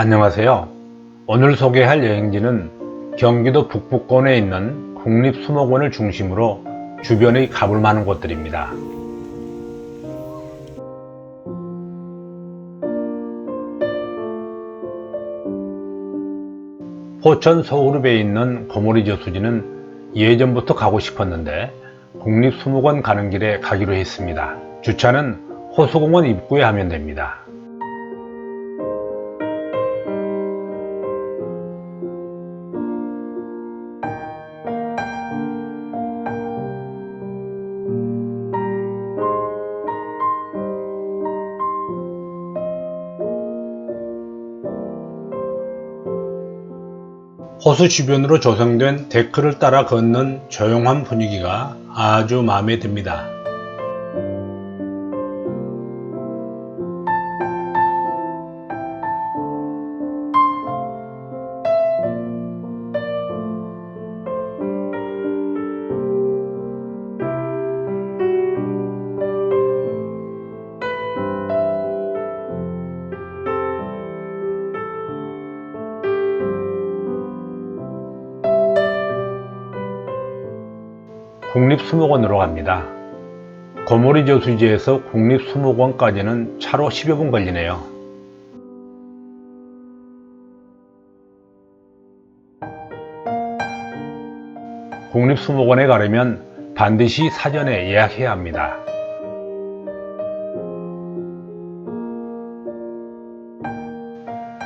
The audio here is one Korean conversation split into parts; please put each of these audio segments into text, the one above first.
안녕하세요. 오늘 소개할 여행지는 경기도 북부권에 있는 국립수목원을 중심으로 주변의 가볼 만한 곳들입니다. 포천 서울읍에 있는 고모리 저수지는 예전부터 가고 싶었는데 국립수목원 가는 길에 가기로 했습니다. 주차는 호수공원 입구에 하면 됩니다. 호수 주변으로 조성된 데크를 따라 걷는 조용한 분위기가 아주 마음에 듭니다. 국립수목원으로 갑니다. 고모리 저수지에서 국립수목원까지는 차로 10여 분 걸리네요. 국립수목원에 가려면 반드시 사전에 예약해야 합니다.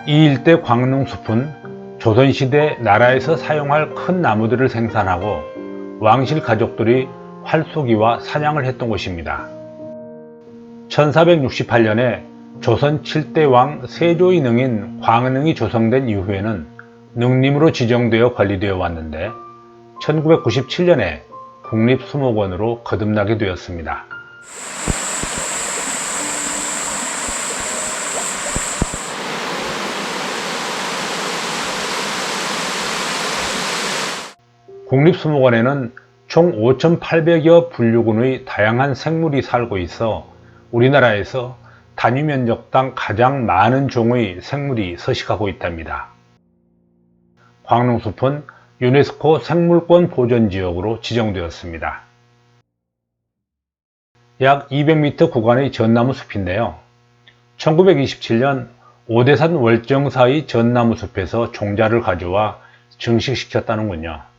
이 일대 광릉숲은 조선시대 나라에서 사용할 큰 나무들을 생산하고 왕실 가족들이 활쏘기와 사냥을 했던 곳입니다. 1468년에 조선 7대 왕 세조의 능인 광릉이 조성된 이후에는 능림으로 지정되어 관리되어 왔는데 1997년에 국립수목원으로 거듭나게 되었습니다. 국립수목원에는 총 5,800여 분류군의 다양한 생물이 살고 있어 우리나라에서 단위 면적당 가장 많은 종의 생물이 서식하고 있답니다. 광릉숲은 유네스코 생물권 보전지역으로 지정되었습니다. 약 200m 구간의 전나무 숲인데요. 1927년 오대산 월정사의 전나무 숲에서 종자를 가져와 증식시켰다는군요.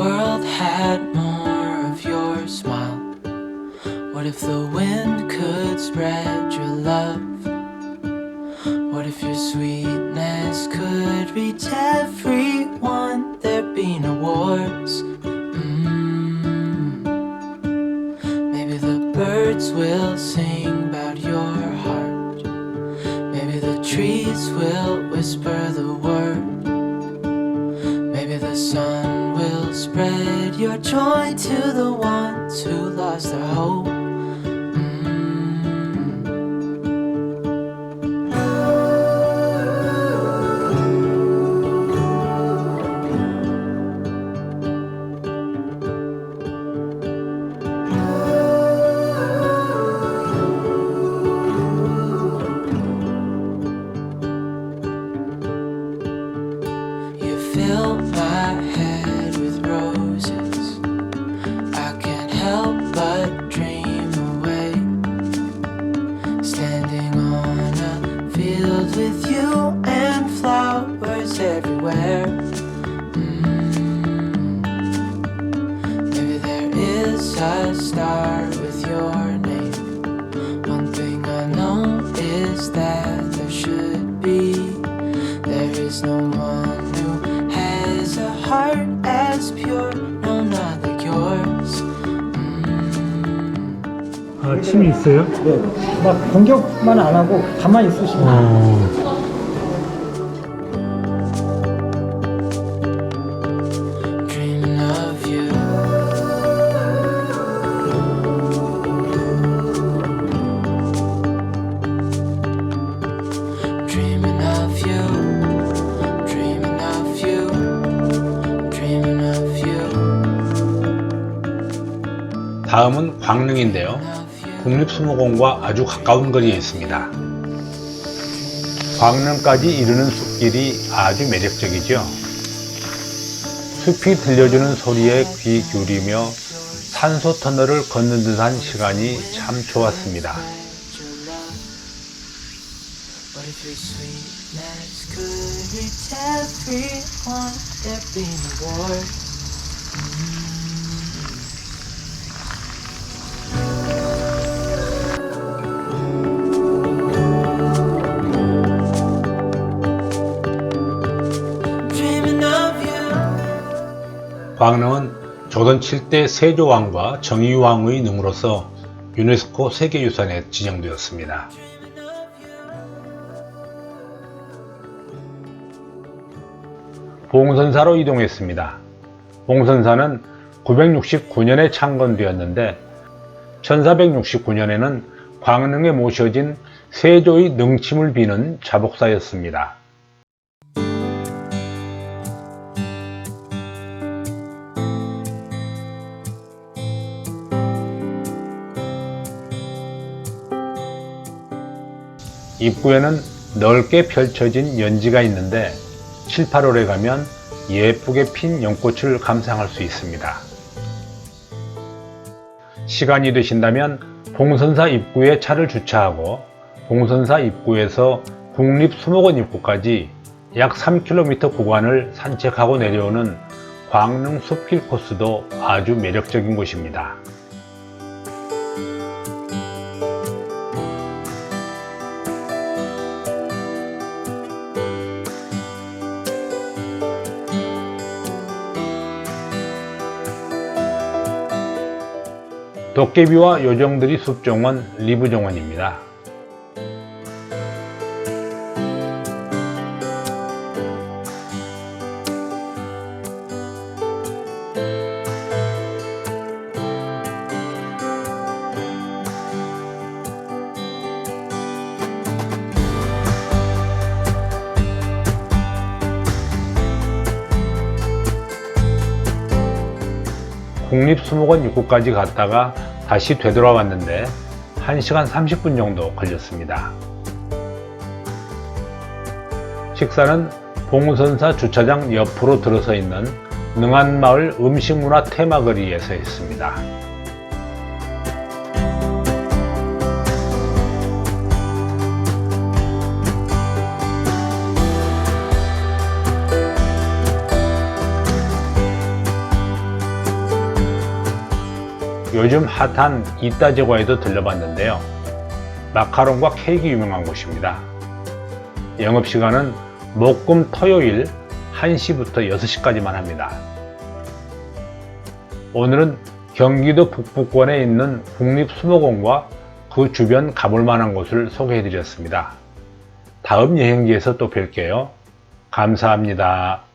World had more of your smile? What if the wind could spread your love? What if your sweetness could reach everyone? There'd be no wars. Sun will spread your joy to the ones who lost their hope. A star with your name. One thing I know is that there should be. There is no one who has a heart as pure, no, not like yours. Mm. 아, 침이 있어요? 네, 막 공격만 안 하고 가만히 있으시면 어, 다음은 광릉인데요. 국립수목원과 아주 가까운 거리에 있습니다. 광릉까지 이르는 숲길이 아주 매력적이죠. 숲이 들려주는 소리에 귀 기울이며 산소 터널을 걷는 듯한 시간이 참 좋았습니다. 광릉은 조선 7대 세조왕과 정의왕의 능으로서 유네스코 세계유산에 지정되었습니다. 봉선사로 이동했습니다. 봉선사는 969년에 창건되었는데 1469년에는 광릉에 모셔진 세조의 능침을 비는 자복사였습니다. 입구에는 넓게 펼쳐진 연지가 있는데 7, 8월에 가면 예쁘게 핀 연꽃을 감상할 수 있습니다. 시간이 되신다면 봉선사 입구에 차를 주차하고 봉선사 입구에서 국립수목원 입구까지 약 3km 구간을 산책하고 내려오는 광릉 숲길 코스도 아주 매력적인 곳입니다. 도깨비와 요정들이 숲정원 리브정원입니다. 국립수목원 입구까지 갔다가 다시 되돌아왔는데 1시간 30분 정도 걸렸습니다. 식사는 봉선사 주차장 옆으로 들어서 있는 능안마을 음식문화 테마거리에서 했습니다. 요즘 핫한 이따제과에도 들려봤는데요. 마카롱과 케이크 유명한 곳입니다. 영업시간은 목금 토요일 1시부터 6시까지만 합니다. 오늘은 경기도 북부권에 있는 국립수목원과 그 주변 가볼 만한 곳을 소개해 드렸습니다. 다음 여행지에서 또 뵐게요. 감사합니다.